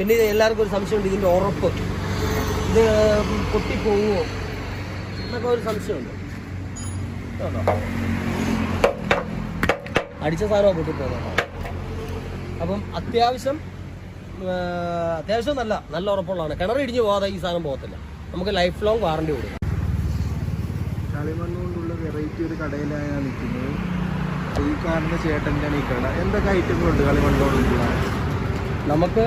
പിന്നെ ഇത് എല്ലാവർക്കും ഒരു സംശയമുണ്ട് ഇതിന്റെ ഉറപ്പ്. ഇത് പൊട്ടിപ്പോവുമോ എന്നൊക്കെ ഒരു സംശയമുണ്ട്. അടിച്ച സാധനമാണ് പൊട്ടിപ്പോകുന്നത് അപ്പം അത്യാവശ്യം അത്യാവശ്യം നല്ല നല്ല ഉറപ്പുള്ളതാണ്. കിണർ ഇടിഞ്ഞ് പോകാതെ ഈ സാധനം പോകത്തില്ല. നമുക്ക് ലൈഫ് ലോങ് വാറണ്ടി കൊടുക്കും. കളിമണ്ണ് കൊണ്ടുള്ള വെറൈറ്റി ഒരു കടയിലാണ് നിൽക്കുന്നത്. ഈ കാണുന്ന ചേട്ടന്റെ ഈ കട. എന്തൊക്കെ ഐറ്റങ്ങളുണ്ട് കളിമണ്ണ് കൊണ്ടുള്ള നമുക്ക്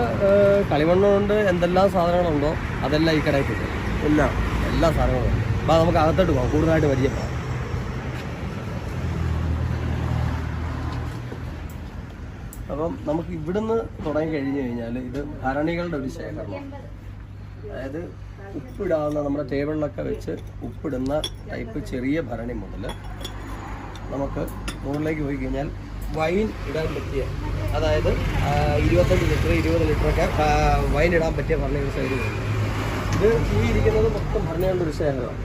കളിമണ്ണ് കൊണ്ട് എന്തെല്ലാം സാധനങ്ങളുണ്ടോ അതെല്ലാം ഈ കടയിൽ കിട്ടും. എല്ലാം എല്ലാ സാധനങ്ങളും അപ്പോൾ നമുക്ക് അകത്തോട്ട് പോകാം കൂടുതലായിട്ട് പരിചയപ്പെടാം. അപ്പം നമുക്ക് ഇവിടുന്ന് തുടങ്ങി കഴിഞ്ഞു കഴിഞ്ഞാൽ ഇത് ഭരണികളുടെ ഒരു ശേഖരമാണ്. അതായത് ഉപ്പിടാവുന്ന നമ്മുടെ ടേബിളിലൊക്കെ വെച്ച് ഉപ്പിടുന്ന ടൈപ്പ് ചെറിയ ഭരണി മുതൽ നമുക്ക് മുകളിലേക്ക് പോയി കഴിഞ്ഞാൽ വൈൻ ഇടാൻ പറ്റിയ അതായത് ഇരുപത്തഞ്ച് ലിറ്റർ ഇരുപത് ലിറ്ററൊക്കെ വൈൻ ഇടാൻ പറ്റിയ ഭരണ സൈഡിലുണ്ട് ഇത് ഈ ഇരിക്കുന്നത് മൊത്തം ഭരണികളുടെ ഒരു ശേഖരമാണ്.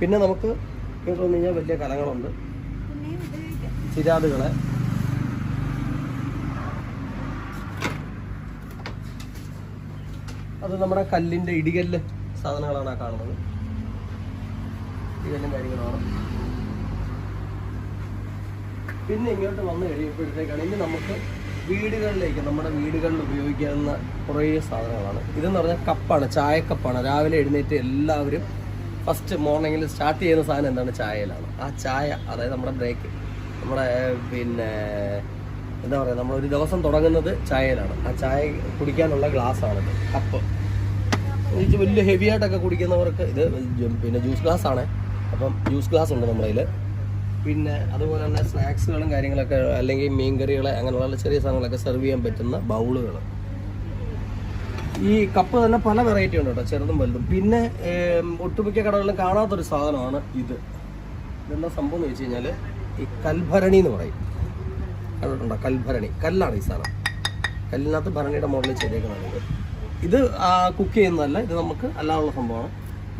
പിന്നെ നമുക്ക് കേട്ടു വന്നു കഴിഞ്ഞാൽ വലിയ കലങ്ങളുണ്ട് ചിരാതുകളെ. അത് നമ്മുടെ കല്ലിന്റെ ഇടികല്ല് സാധനങ്ങളാണ് ആ കാണുന്നത്. ഇടികല്ലും കാര്യങ്ങളാണ് പിന്നെ ഇങ്ങോട്ട് വന്നു കഴിയുമ്പോഴത്തേക്കാണ് ഇനി നമുക്ക് വീടുകളിലേക്ക് നമ്മുടെ വീടുകളിൽ ഉപയോഗിക്കാവുന്ന കുറേ സാധനങ്ങളാണ്. ഇതെന്ന് പറഞ്ഞാൽ കപ്പാണ് ചായക്കപ്പാണ്. രാവിലെ എഴുന്നേറ്റ് എല്ലാവരും ഫസ്റ്റ് മോർണിംഗിൽ സ്റ്റാർട്ട് ചെയ്യുന്ന സാധനം എന്താണ്? ചായയിലാണ്. ആ ചായ അതായത് നമ്മുടെ ബ്രേക്ക് നമ്മുടെ പിന്നെ എന്താ പറയുക നമ്മൾ ഒരു ദിവസം തുടങ്ങുന്നത് ചായയിലാണ്. ആ ചായ കുടിക്കാനുള്ള ഗ്ലാസ്സാണിത് കപ്പ്. വലിയ ഹെവി ആയിട്ടൊക്കെ കുടിക്കുന്നവർക്ക് ഇത് പിന്നെ ജ്യൂസ് ഗ്ലാസ് ആണ്. അപ്പം ജ്യൂസ് ഗ്ലാസ് ഉണ്ട് നമ്മുടെ പിന്നെ അതുപോലെ തന്നെ സ്നാക്സുകളും കാര്യങ്ങളൊക്കെ അല്ലെങ്കിൽ മീൻകറികൾ അങ്ങനെയുള്ള ചെറിയ സാധനങ്ങളൊക്കെ സെർവ് ചെയ്യാൻ പറ്റുന്ന ബൗളുകൾ ഈ കപ്പ് തന്നെ പല വെറൈറ്റി ഉണ്ട് കേട്ടോ ചെറുതും വലുതും. പിന്നെ ഒട്ടുമിക്ക കടകളിലും കാണാത്തൊരു സാധനമാണ് ഇത്. ഇതെന്താ സംഭവം എന്ന് വെച്ച് കഴിഞ്ഞാൽ ഈ കൽഭരണി എന്ന് പറയും. കണ്ടിട്ടുണ്ടോ? കൽഭരണി. കല്ലാണ് ഈ സാധനം. കല്ലിനകത്ത് ഭരണിയുടെ മോഡലിൽ ചെയ്തേക്കുന്നതാണ് ഇത്. ഇത് കുക്ക് ചെയ്യുന്നതല്ല ഇത് നമുക്ക് അല്ലാതുള്ള സംഭവമാണ്.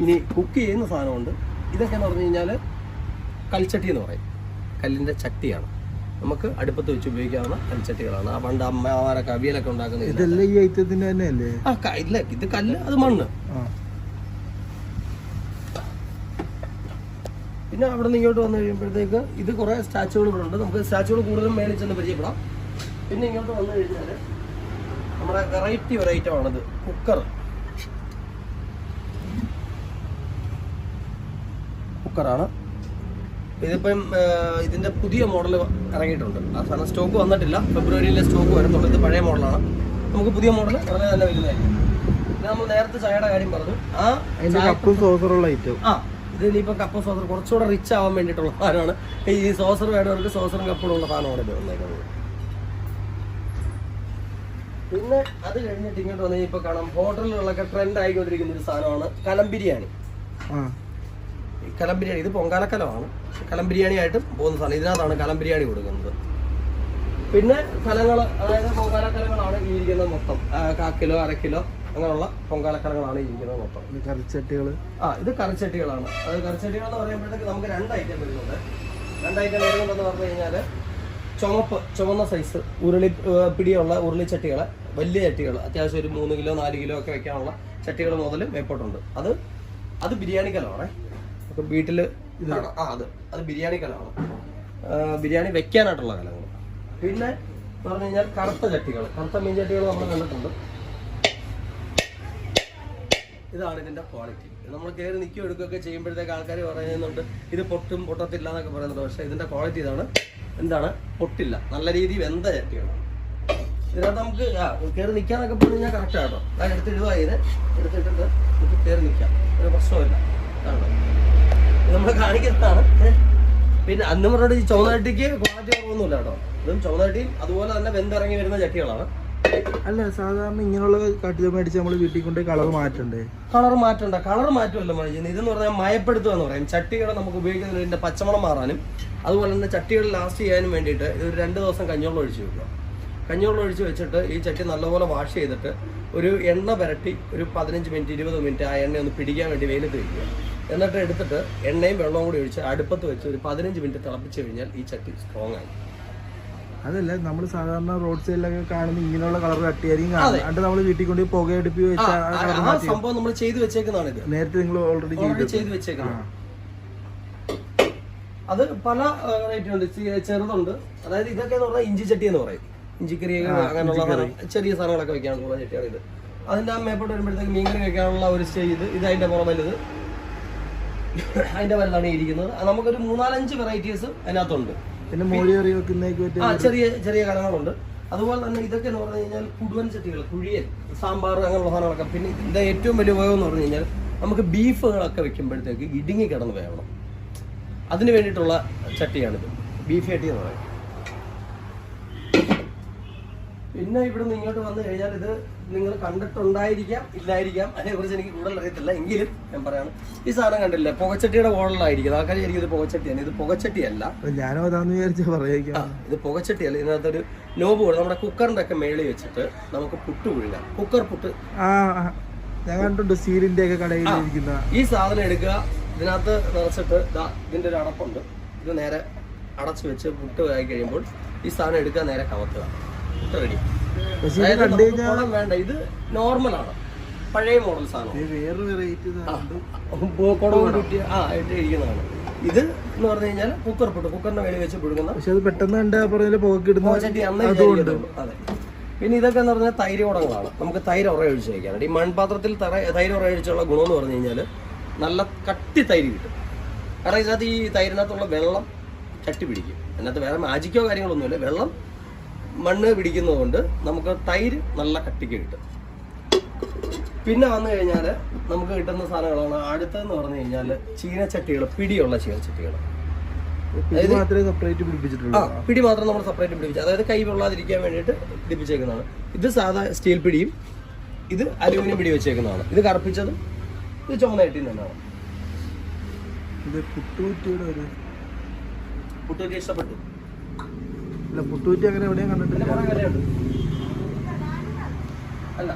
ഇനി കുക്ക് ചെയ്യുന്ന സാധനമുണ്ട്. ഇതൊക്കെ എന്ന് പറഞ്ഞു കഴിഞ്ഞാൽ കൽച്ചട്ടി എന്ന് പറയും. കല്ലിന്റെ ചട്ടിയാണ്. നമുക്ക് അടുപ്പത്ത് വെച്ച് ഉപയോഗിക്കാവുന്ന കൽച്ചട്ടികളാണ്. ആ പണ്ട് അമ്മമാരൊക്കെ അവിയലൊക്കെ ഉണ്ടാക്കുന്നത്. ഇതെല്ലാം ഈ ഐറ്റത്തിന്റെ തന്നെ അല്ലേ ആ ഇല്ല ഇത് കല്ല് അത് മണ്ണ്. പിന്നെ അവിടെ നിന്ന് ഇങ്ങോട്ട് വന്നു കഴിയുമ്പോഴത്തേക്ക് ഇത് കുറേ സ്റ്റാച്ചുകൾ ഇവിടെ ഉണ്ട്. നമുക്ക് സ്റ്റാച്ചുകൾ കൂടുതലും മേളിൽ ചെന്ന് പരിചയപ്പെടാം. പിന്നെ ഇങ്ങോട്ട് വന്നു കഴിഞ്ഞാൽ നമ്മുടെ വെറൈറ്റി ഒരു ആണത്. കുക്കർ. കുക്കറാണ്. ഇതിപ്പം ഇതിന്റെ ഇതിന്റെ പുതിയ മോഡൽ ഇറങ്ങിയിട്ടുണ്ട്. ആ സാധനം സ്റ്റോക്ക് വന്നിട്ടില്ല. ഫെബ്രുവരിയിലെ സ്റ്റോക്ക് വരത്തുള്ളൂ ഇത് പഴയ മോഡലാണ്. നമുക്ക് പുതിയ മോഡൽ വളരെ തന്നെ വരുന്നതായിരിക്കും. നമ്മൾ നേരത്തെ ചായയുടെ കാര്യം പറഞ്ഞു. ആ കപ്പും സോസറുള്ള ഐറ്റം ആ ഇത് ഇനിയിപ്പോൾ കപ്പ സോസർ കുറച്ചുകൂടെ റിച്ച് ആവാൻ വേണ്ടിയിട്ടുള്ള സാധനമാണ്. ഈ സോസർ വേണ്ടവർക്ക് സോസറും കപ്പും ഉള്ള സാധനമാണ് ഇത് വന്നേക്കുന്നത്. പിന്നെ അത് കഴിഞ്ഞിട്ട് ഇങ്ങോട്ട് വന്നു ഇപ്പൊ കാണാം. ഹോട്ടലുകളിലൊക്കെ ട്രെൻഡ് ആയിക്കൊണ്ടിരിക്കുന്ന ഒരു സാധനമാണ് കലം ബിരിയാണി. കലം ബിരിയാണി. ഇത് പൊങ്കാലക്കലമാണ് കലം ബിരിയാണി ആയിട്ട് പോകുന്ന സാധനം. ഇതിനകത്താണ് കലം ബിരിയാണി കൊടുക്കുന്നത്. പിന്നെ ഫലങ്ങൾ അതായത് പൊങ്കാലക്കലങ്ങളാണ് ഈ ഇരിക്കുന്നത് മൊത്തം. കാക്കിലോ അരക്കിലോ കിലോ അങ്ങനെയുള്ള പൊങ്കാലക്കലങ്ങളാണ് ഇരിക്കുന്നത് മൊത്തം. ഇത് കറിച്ചട്ടികൾ ആ ഇത് കറിച്ചട്ടികളാണ്. അത് കറിച്ചട്ടികൾ എന്ന് പറയുമ്പോഴത്തേക്ക് നമുക്ക് രണ്ട് ഐറ്റം വരുന്നുണ്ട്. രണ്ട് ഐറ്റം വരുന്നുണ്ടെന്ന് പറഞ്ഞു കഴിഞ്ഞാൽ ചുമപ്പ് ചുവന്ന സൈസ് ഉരുളി പിടിയുള്ള ഉരുളിച്ചട്ടികൾ വലിയ ചട്ടികൾ അത്യാവശ്യം ഒരു മൂന്ന് കിലോ നാല് കിലോ ഒക്കെ വെക്കാനുള്ള ചട്ടികൾ മുതൽ മേപ്പോട്ടുണ്ട്. അത് അത് ബിരിയാണി കലമാണേ. നമുക്ക് വീട്ടിൽ ഇതാണ് ആ അത്. അത് ബിരിയാണി കലമാണ്. ബിരിയാണി വെക്കാനായിട്ടുള്ള കലങ്ങൾ പിന്നെ പറഞ്ഞു കഴിഞ്ഞാൽ കറുത്ത ചട്ടികൾ. കറുത്ത മീൻ ചട്ടികൾ നമ്മൾ കണ്ടിട്ടുണ്ട്. ഇതാണ് ഇതിന്റെ ക്വാളിറ്റി നമ്മൾ കയറി നിൽക്കുകയോ എടുക്കുകയൊക്കെ ചെയ്യുമ്പോഴത്തേക്ക് ആൾക്കാർ പറയുന്നുണ്ട് ഇത് പൊട്ടും പൊട്ടത്തില്ല എന്നൊക്കെ പറയുന്നുണ്ട്. പക്ഷേ ഇതിന്റെ ക്വാളിറ്റി ഇതാണ്. എന്താണ്? പൊട്ടില്ല. നല്ല രീതി വെന്ത ചട്ടിയാണ് ഇതിനകത്ത് നമുക്ക് കയറി നിൽക്കാന്നൊക്കെ പറഞ്ഞു കഴിഞ്ഞാൽ കറക്റ്റ് ആട്ടോ ഞാൻ എടുത്തിടുക ഇത്. എടുത്തിട്ടുണ്ട് നമുക്ക് കയറി നിൽക്കാം. ഒരു പ്രശ്നമില്ല ഇത് നമ്മൾ കാണിക്കുന്നതാണ് പിന്നെ അന്ന് പറഞ്ഞിട്ട് ഈ ചുവന്നട്ടിക്ക് ക്വാളിറ്റി കുറവൊന്നുമില്ല കേട്ടോ. ഇതും ചുവന്നട്ടിയും അതുപോലെ തന്നെ വെന്തിറങ്ങി വരുന്ന ചട്ടികളാണ്. അല്ല സാധാരണ ഇങ്ങനെയുള്ള കാട്ടിൽ മേടിച്ച് നമ്മൾ വീട്ടിൽ കൊണ്ട് കളർ മാറ്റണ്ടേ? കളർ മാറ്റണ്ട. കളർ മാറ്റമല്ല മഴ ഇതെന്ന് പറഞ്ഞാൽ മയപ്പെടുത്തുക എന്ന് പറയും. ചട്ടികളെ നമുക്ക് ഉപയോഗിക്കുന്നതിന് ഇതിന്റെ പച്ചമണം മാറാനും അതുപോലെ തന്നെ ചട്ടികൾ ലാസ്റ്റ് ചെയ്യാനും വേണ്ടിയിട്ട് ഇത് ഒരു രണ്ട് ദിവസം കഞ്ഞോളം ഒഴിച്ച് വെക്കുക. കഞ്ഞോളം ഒഴിച്ച് വെച്ചിട്ട് ഈ ചട്ടി നല്ലപോലെ വാഷ് ചെയ്തിട്ട് ഒരു എണ്ണ പുരട്ടി ഒരു പതിനഞ്ച് മിനിറ്റ് ഇരുപത് മിനിറ്റ് ആ എണ്ണ ഒന്ന് പിടിക്കാൻ വേണ്ടി വെയിലത്ത് വയ്ക്കുക എന്നിട്ട് എടുത്തിട്ട് എണ്ണയും വെള്ളവും കൂടി ഒഴിച്ച് അടുപ്പത്ത് വെച്ച് ഒരു പതിനഞ്ച് മിനിറ്റ് തിളപ്പിച്ച് കഴിഞ്ഞാൽ ഈ ചട്ടി സ്ട്രോങ് ആയി. അതല്ല നമ്മൾ സാധാരണ റോഡ് സൈഡിലൊക്കെ കാണുന്ന ഇങ്ങനെയുള്ള കളർ കട്ടിയായിരിക്കും. കാണുന്നത് നമ്മൾ വീട്ടിൽ കൊണ്ട് പുകയടുപ്പി എടുപ്പി വെച്ച ആ സംഭവം നമ്മൾ ചെയ്തു വെച്ചേക്കുന്നതാണ് ഇത്. നേരത്തെ നിങ്ങൾ ഓൾറെഡി ചെയ്തു വെച്ചേക്കുന്നത് അത് പല റേറ്റുണ്ട് ചെറുതുണ്ട്. അതായത് ഇതൊക്കെ എന്ന് പറഞ്ഞാൽ ഇഞ്ചി ചട്ടി എന്ന് പറയും. ഇഞ്ചിക്കറി. അങ്ങനെയുള്ള ചെറിയ സാധനങ്ങളൊക്കെ വെക്കാനുള്ള ചട്ടിയാണ് ഇത്. അതിന്റെ ആ മേപ്പോട്ട് വരുമ്പോഴത്തേക്ക് മീൻകറി വെക്കാനുള്ള ഒരു സ്റ്റേജ് ഇത്. ഇത് അതിന്റെ പുറം വലുത് അതിന്റെ വലുതാണ് ഇരിക്കുന്നത്. നമുക്കൊരു മൂന്നാലഞ്ച് വെറൈറ്റീസ് അതിനകത്തുണ്ട്. പിന്നെ മോഴി കറി വെക്കുന്നേക്ക് പറ്റിയ ആ ചെറിയ ചെറിയ കടകളുണ്ട്. അതുപോലെ തന്നെ ഇതൊക്കെ എന്ന് പറഞ്ഞു കഴിഞ്ഞാൽ കുടുവൻ ചട്ടികൾ കുഴിയൻ സാമ്പാർ അങ്ങനെയുള്ള സാധനങ്ങളൊക്കെ. പിന്നെ ഇതിന്റെ ഏറ്റവും വലിയ ഉപയോഗം എന്ന് പറഞ്ഞു കഴിഞ്ഞാൽ നമുക്ക് ബീഫുകളൊക്കെ വെക്കുമ്പോഴത്തേക്ക് ഇടുങ്ങി കിടന്ന് വേണം അതിന് വേണ്ടിയിട്ടുള്ള ചട്ടിയാണിത്. ബീഫ് ചട്ടി എന്ന് പറയും. പിന്നെ ഇവിടുന്ന് ഇങ്ങോട്ട് വന്നു കഴിഞ്ഞാൽ ഇത് നിങ്ങൾ കണ്ടിട്ടുണ്ടായിരിക്കാം ഇല്ലായിരിക്കാം. അതിനെക്കുറിച്ച് എനിക്ക് കൂടുതൽ അറിയത്തില്ല. എങ്കിലും ഞാൻ പറയാണ് ഈ സാധനം കണ്ടില്ല? പുകച്ചട്ടിയുടെ മോഡലായിരിക്കും ആൾക്കാർ ശരിക്കും ഇത് പുകച്ചട്ടിയാണ്. ഇത് പുകച്ചട്ടിയല്ല. ഞാനോ അതാന്ന് വിചാരിച്ച് പറയാം ഇത് പുകച്ചട്ടിയല്ല. ഇതിനകത്തൊരു നോബ് പോലെ. നമ്മുടെ കുക്കറിന്റെ ഒക്കെ മേളിൽ വെച്ചിട്ട് നമുക്ക് പുട്ട് പുഴുക കുക്കർ പുട്ട്. ഞാൻ കണ്ടിട്ടുണ്ട് സ്റ്റീലിന്റെ ഒക്കെ കടയിൽ ഇരിക്കുന്ന. ഈ സാധനം എടുക്കുക. ഇതിനകത്ത് നിറച്ചിട്ട് ഇതിന്റെ ഒരു അടപ്പുണ്ട്. ഇത് നേരെ അടച്ചു വെച്ച് പുട്ട് ആയി കഴിയുമ്പോൾ ഈ സാധനം എടുക്കുക നേരെ കമത്തുക വേണ്ട. ഇത് നോർമലാണ് പഴയ മോഡൽ സാധനം. കുടവും ആ ഇട്ട് ഇരിക്കുന്നതാണ്. ഇത് എന്ന് പറഞ്ഞു കഴിഞ്ഞാൽ കുക്കർ പുട്ട് കുക്കറിന്റെ മേളിൽ വെച്ച് പുഴുങ്ങുന്ന പക്ഷെ അത് പെട്ടെന്ന് കണ്ട പറഞ്ഞ പുകക്കിടുന്ന മോചട്ടി അന്ന് അതെ. പിന്നെ ഇതൊക്കെ എന്ന് പറഞ്ഞാൽ തൈര് കുടങ്ങളാണ് നമുക്ക് തൈര് ഉറ ഒഴിച്ച് കഴിക്കാനുണ്ട് ഈ മൺപാത്രത്തിൽ തൈര് ഉറ ഒഴിച്ചുള്ള ഗുണം എന്ന് പറഞ്ഞു കഴിഞ്ഞാൽ നല്ല കട്ടി തൈര് കിട്ടും. കാരണം ഇതിനകത്ത് ഈ തൈരിനകത്തുള്ള വെള്ളം ചട്ടി പിടിക്കും. അതിനകത്ത് വേറെ മാജിക്കോ കാര്യങ്ങളൊന്നുമില്ല. വെള്ളം മണ്ണ് പിടിക്കുന്നതുകൊണ്ട് നമുക്ക് തൈര് നല്ല കട്ടിക്ക് കിട്ടും. പിന്നെ വന്നു കഴിഞ്ഞാൽ നമുക്ക് കിട്ടുന്ന സാധനങ്ങളാണ് അടുത്തതെന്ന് പറഞ്ഞു കഴിഞ്ഞാൽ ചീനച്ചട്ടികൾ പിടിയുള്ള ചീനച്ചട്ടികൾ. മാത്രമേ സെപ്പറേറ്റ് പിടിപ്പിച്ചിട്ടുള്ളൂ. ആ പിടി മാത്രം നമ്മൾ സെപ്പറേറ്റ് പിടിപ്പിച്ചു അതായത് കൈ വെള്ളാതിരിക്കാൻ വേണ്ടിയിട്ട് പിടിപ്പിച്ചേക്കുന്നതാണ്. ഇത് സാധാ സ്റ്റീൽ പിടിയും ഇത് അലുമിനിയം പിടി വെച്ചേക്കുന്നതാണ്. ഇത് കറുപ്പിച്ചത് ഇത് ചുമന്ന ചട്ടി തന്നെയാണ് ഇത് പുട്ടുകുറ്റിയുടെ ഒരു കുട്ടികൾക്ക് ഇഷ്ടപ്പെട്ടു. അല്ല പുട്ടുകുറ്റി അങ്ങനെ എവിടെയും കണ്ടിട്ടില്ല. പിന്നെ അല്ല.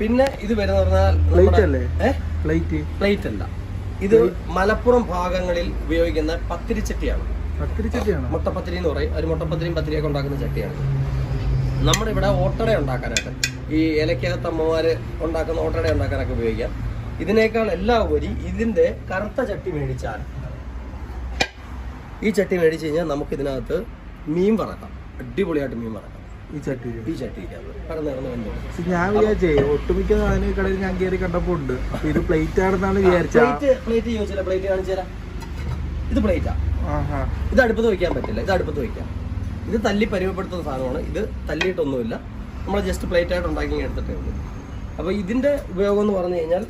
പിന്നെ ഇത് വരുന്ന പറഞ്ഞാൽ പ്ലേറ്റ് അല്ലേ? പ്ലേറ്റ് പ്ലേറ്റ് അല്ല. ഇത് മലപ്പുറം ഭാഗങ്ങളിൽ ഉപയോഗിക്കുന്ന പത്തിരിച്ചട്ടിയാണ്. പത്തിരിച്ചട്ടിയാണ്? മുട്ടപ്പത്തിരി എന്ന് പറയും. ഒരു മുട്ടപ്പത്തിരിയും പത്തിരിയൊക്കെ ഉണ്ടാക്കുന്ന ചട്ടിയാണ്. നമ്മുടെ ഇവിടെ ഓട്ടട ഉണ്ടാക്കാനായിട്ട് ഈ ഇലക്കകത്ത് അമ്മമാര് ഉണ്ടാക്കുന്ന ഓട്ടട ഉണ്ടാക്കാനൊക്കെ ഉപയോഗിക്കാം. ഇതിനേക്കാൾ എല്ലാ ഉപരി ഇതിന്റെ കറുത്ത ചട്ടി മേടിച്ചാൽ ഈ ചട്ടി മേടിച്ച് കഴിഞ്ഞാൽ നമുക്ക് ഇതിനകത്ത് മീൻ വറക്കാം. അടിപൊളിയായിട്ട് മീൻ വറക്കാം. ഈ ചട്ടി ഈ ചട്ടി കടന്ന് കിടന്ന് വെന്തോളും ഞാൻ വിചാരിച്ചേ ഒട്ടുമിക്ക സാധനം കടയിൽ ഞാൻ കയറി കണ്ടപ്പോ ഉണ്ട്. അപ്പൊ ഇത് പ്ലേറ്റ് ആണെന്നാണ് വിചാരിച്ച പ്ലേറ്റ് പ്ലേറ്റ് ചോദിച്ചില്ല പ്ലേറ്റ് കാണിച്ചു തരാം. ഇത് പ്ലേറ്റാ ആഹാ. ഇത് അടുപ്പത്ത് വയ്ക്കാൻ പറ്റില്ല. ഇത് അടുപ്പത്ത് വയ്ക്കാം ഇത് തല്ലി പരിമപ്പെടുത്തുന്ന സാധനമാണ്. ഇത് തല്ലിയിട്ടൊന്നുമില്ല. നമ്മൾ ജസ്റ്റ് പ്ലേറ്റ് ആയിട്ട് ഉണ്ടാക്കി എടുത്തിട്ടേ ഉള്ളൂ. അപ്പോൾ ഇതിന്റെ ഉപയോഗം എന്ന് പറഞ്ഞു കഴിഞ്ഞാൽ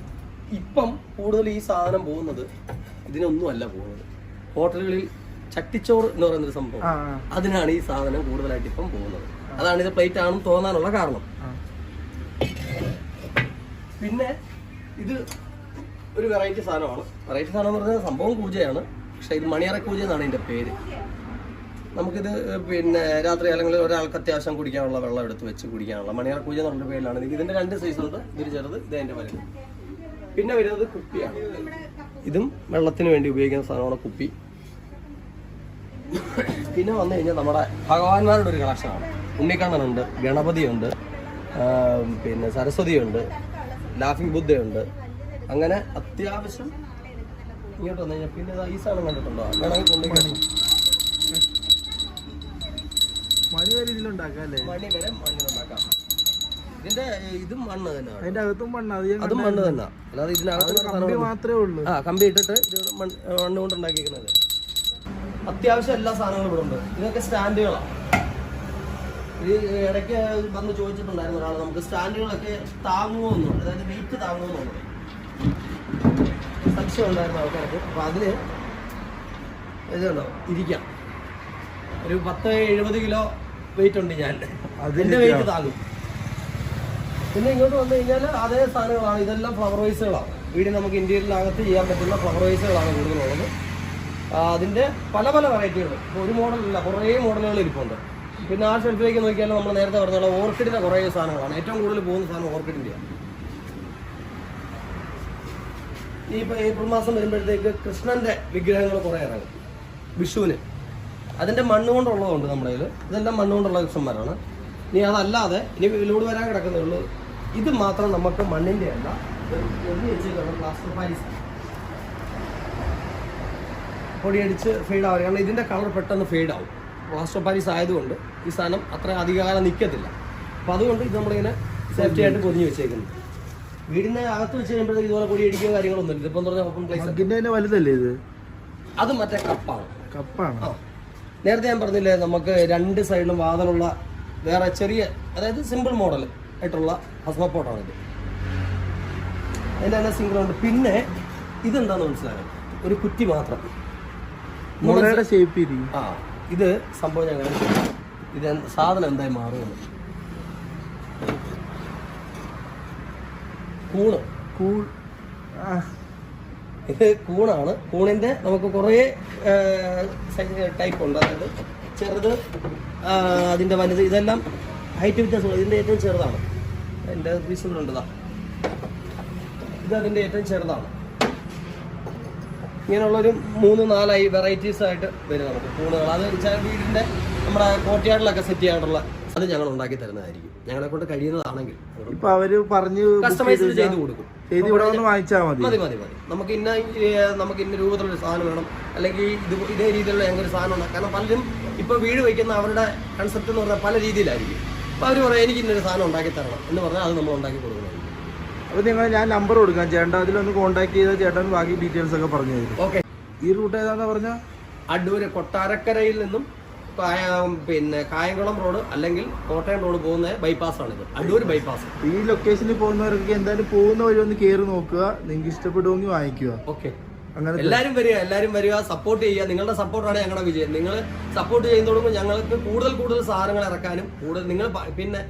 ഇപ്പം കൂടുതൽ ഈ സാധനം പോകുന്നത് ഇതിനൊന്നുമല്ല പോകുന്നത്. ഹോട്ടലുകളിൽ ചട്ടിച്ചോറ് എന്ന് പറയുന്നൊരു സംഭവം. അതിനാണ് ഈ സാധനം കൂടുതലായിട്ട് ഇപ്പം പോകുന്നത്. അതാണ് ഇത് പ്ലേറ്റ് ആണെന്ന് തോന്നാനുള്ള കാരണം. പിന്നെ ഇത് ഒരു വെറൈറ്റി സാധനമാണ്. വെറൈറ്റി സാധനം എന്ന് പറഞ്ഞാൽ സംഭവം കൂജയാണ് പക്ഷെ ഇത് മണിയറ കൂജ എന്നാണ് ഇതിന്റെ പേര്. നമുക്കിത് പിന്നെ രാത്രി അല്ലെങ്കിൽ ഒരാൾക്ക് അത്യാവശ്യം കുടിക്കാനുള്ള വെള്ളം എടുത്ത് വെച്ച് കുടിക്കാനുള്ള മണിയറ കൂജ എന്നുള്ള പേരിലാണ്. ഇത് ഇതിന്റെ രണ്ട് സൈസ് ഉണ്ട്. ഇതിന് ചെറുത് ഇത് അതിന്റെ വലുത്. പിന്നെ വരുന്നത് കുപ്പിയാണ്. ഇതും വെള്ളത്തിന് വേണ്ടി ഉപയോഗിക്കുന്ന സാധനമാണ് കുപ്പി. പിന്നെ വന്നു കഴിഞ്ഞാൽ നമ്മുടെ ഭഗവാന്മാരുടെ ഒരു കളക്ഷനാണ് ഉണ്ണിക്കണ്ണനുണ്ട് ഗണപതിയുണ്ട് പിന്നെ സരസ്വതിയുണ്ട് ലാഫിംഗ് ബുദ്ധയുണ്ട്. അങ്ങനെ അത്യാവശ്യം ഇങ്ങോട്ട് വന്നു കഴിഞ്ഞാൽ പിന്നെ ഈ സാധനം കണ്ടിട്ടുണ്ടോ? വേണമെങ്കിൽ കൊണ്ടുപോയി മണി വരെ ഇതിലുണ്ടാക്കാം അല്ലേ? മണി വരെ മണ്ണിലുണ്ടാക്കാം ഇതിന്റെ ഇതും മണ്ണ് തന്നെ അതിന്റെ അകത്തും മണ്ണ് അത് മണ്ണ് തന്നെ. അല്ലാതെ ഇതിനകത്ത് മാത്രമേ ഉള്ളൂ. ആ കമ്പി ഇട്ടിട്ട് ഇത് മണ്ണ് മണ്ണ് കൊണ്ട് ഉണ്ടാക്കിയിരിക്കുന്നത് അത്യാവശ്യം എല്ലാ സാധനങ്ങളും ഇവിടെ ഉണ്ട് ഇതൊക്കെ സ്റ്റാൻഡുകളാണ് ഇത് ഇടയ്ക്ക് വന്ന് ചോദിച്ചിട്ടുണ്ടായിരുന്നു ഒരാൾ നമുക്ക് സ്റ്റാൻഡുകളൊക്കെ താങ്ങുമോ എന്നും അതായത് വെയിറ്റ് താങ്ങുമോ എന്നുള്ളത് സംശയം ഉണ്ടായിരുന്നു ആൾക്കാർക്ക്. അപ്പൊ അതിന് ഇതുണ്ടോ ഇരിക്കാം. ഒരു പത്ത് എഴുപത് കിലോ വെയിറ്റ് ഉണ്ട് ഞാൻ. അതിന്റെ വെയിറ്റ് താങ്ങും. പിന്നെ ഇങ്ങോട്ട് വന്നു കഴിഞ്ഞാൽ അതേ സാധനങ്ങളാണ്. ഇതെല്ലാം ഫ്ലവർ വൈസുകളാണ് വീടിന് നമുക്ക് ഇന്ത്യയിലകത്ത് ചെയ്യാൻ പറ്റുന്ന ഫ്ലവർ വൈസുകളാണ് കൂടുതലുള്ളത്. ആ, അതിന്റെ പല പല വെറൈറ്റികൾ ഇപ്പോൾ ഒരു മോഡലല്ല കുറേ മോഡലുകൾ ഇരിപ്പുണ്ട്. പിന്നെ ആ ഷെൽഫിലേക്ക് നോക്കിയാൽ നമ്മൾ നേരത്തെ പറഞ്ഞ ഓർക്കിഡിന്റെ കുറേ സാധനങ്ങളാണ്. ഏറ്റവും കൂടുതൽ പോകുന്ന സാധനം ഓർക്കിഡിന്റെയാണ് ഈ ഇപ്പോൾ ഏപ്രിൽ മാസം വരുമ്പോഴത്തേക്ക് കൃഷ്ണന്റെ വിഗ്രഹങ്ങൾ കുറേ ഇറങ്ങും. വിഷുവിന്. അതിന്റെ മണ്ണ് കൊണ്ടുള്ളതുണ്ട് നമ്മുടെ കയ്യിൽ ഇതെല്ലാം മണ്ണുകൊണ്ടുള്ള കൃഷ്ണന്മാരാണ്. ഇനി അതല്ലാതെ ഇനി ഇതിലൂടെ വരാൻ കിടക്കുന്നേ ഉള്ളൂ. ഇത് മാത്രം നമുക്ക് മണ്ണിന്റെ അല്ല പ്ലാസ്റ്റർ പാരീസ്. പൊടിയടിച്ച് ഫെയ്ഡ് ആവും കാരണം ഇതിന്റെ കളർ പെട്ടെന്ന് ഫെയ്ഡ് ആവും. പ്ലാസ്റ്റർ പാരീസ് ആയതുകൊണ്ട് ഈ സാധനം അത്ര അധികകാലം നിൽക്കത്തില്ല അപ്പോൾ അതുകൊണ്ട് ഇത് നമ്മളിങ്ങനെ സേഫ്റ്റി ആയിട്ട് പൊതിഞ്ഞ് വെച്ചേക്കുന്നത് വീടിന്റെ അകത്ത് വെച്ച് കഴിയുമ്പോഴത്തേക്ക് ഇതുപോലെ പൊടി അടിക്കുകയോ കാര്യങ്ങളൊന്നും ഇല്ല ഇതിപ്പം പറഞ്ഞാൽ ഓപ്പൺ പ്ലേസ് വലുതല്ലേ ഇത്? അത് മറ്റേ കപ്പാണ്. കപ്പാണ്? ആ. നേരത്തെ ഞാൻ പറഞ്ഞില്ലേ നമുക്ക് രണ്ട് സൈഡിലും വാതലുള്ള വേറെ ചെറിയ അതായത് സിമ്പിൾ മോഡൽ ആയിട്ടുള്ള ഹസ്മപ്പോട്ടാണ് ഇത്. അതിന്റെ തന്നെ സിംഗിൾ ഉണ്ട്. പിന്നെ ഇതെന്താണെന്ന് മനസ്സിലായത് ഒരു കുറ്റി മാത്രം. മുളയുടെ ഷേപ്പ് ആ ഇത് സംഭവം ഞാൻ ഇത് സാധനം എന്തായി മാറുകയാണ് കൂണ്. കൂൺ. ഇത് കൂണാണ്. കൂണിന്റെ നമുക്ക് കുറേ ടൈപ്പ് ഉണ്ട്. അതായത് ചെറുത് അതിന്റെ അതിന്റെ വലുത് ഇതെല്ലാം ഹൈറ്റ് വ്യത്യാസമുണ്ട് ഇതിന്റെ ഏറ്റവും ചെറുതാണ്. എന്റെ പീസുകളുണ്ട് ഉണ്ടതാ. ഇത് അതിന്റെ ഏറ്റവും ചെറുതാണ്. ഇങ്ങനെയുള്ളൊരു മൂന്ന് നാലായി വെറൈറ്റീസ് ആയിട്ട് വരും നമുക്ക് കൂണുകൾ അത് വെച്ചാൽ വീടിന്റെ നമ്മുടെ കോട്ടയാടിലൊക്കെ സെറ്റ് ചെയ്യാനുള്ള അത് ഞങ്ങൾ ഉണ്ടാക്കി തരുന്നതായിരിക്കും. ഞങ്ങളെ കൊണ്ട് കഴിയുന്നതാണെങ്കിൽ ഇപ്പൊ അവർ പറഞ്ഞു കസ്റ്റമൈസ് ചെയ്ത് കൊടുക്കും. വാങ്ങിച്ചാൽ മതി. മതി മതി മതി. നമുക്ക് ഇന്ന നമുക്ക് ഇന്ന രൂപത്തിലുള്ള സാധനം വേണം. അല്ലെങ്കിൽ ഇത് ഇതേ രീതിയിലുള്ള ഞങ്ങൾക്ക് ഒരു സാധനം ഉണ്ടാക്കാം. കാരണം പലരും ഇപ്പൊ വീട് വയ്ക്കുന്ന അവരുടെ കൺസെപ്റ്റ് എന്ന് പറഞ്ഞാൽ പല രീതിയിലായിരിക്കും. അപ്പൊ അവർ പറയാം എനിക്ക് ഇന്നൊരു സാധനം ഉണ്ടാക്കി തരണം. എന്ന് പറഞ്ഞാൽ അത് നമ്മൾ ഉണ്ടാക്കി കൊടുക്കണമായിരിക്കും അപ്പൊ നിങ്ങൾ ഞാൻ നമ്പർ കൊടുക്കാം. ചേട്ടൻ അതിലൊന്ന് കോൺടാക്ട് ചെയ്താൽ ചേട്ടൻ ബാക്കി ഡീറ്റെയിൽസ് ഒക്കെ പറഞ്ഞു തരും ഓക്കെ ഈ റൂട്ട് ഏതാന്ന് പറഞ്ഞ? അടൂര് കൊട്ടാരക്കരയിൽ നിന്നും പിന്നെ കായംകുളം റോഡ് അല്ലെങ്കിൽ കോട്ടയം റോഡ് പോകുന്ന ബൈപ്പാസ് ഇത് അടൂർ ബൈപ്പാസ് ഈ ലൊക്കേഷനിൽ പോകുന്നവർക്ക് എന്തായാലും പോകുന്ന വഴി ഒന്ന് കയറി നോക്കുക. നിങ്ങൾക്ക് ഇഷ്ടപ്പെടുമെങ്കിൽ വാങ്ങിക്കുക. ഓക്കെ അങ്ങനെ എല്ലാരും വരിക എല്ലാരും വരിക. സപ്പോർട്ട് ചെയ്യുക. നിങ്ങളുടെ സപ്പോർട്ടാണ് ഞങ്ങളുടെ വിജയം. നിങ്ങൾ സപ്പോർട്ട് ചെയ്യുന്നതോടുമ്പോൾ ഞങ്ങൾക്ക് കൂടുതൽ കൂടുതൽ സാധനങ്ങൾ ഇറക്കാനും കൂടുതൽ നിങ്ങൾ പിന്നെ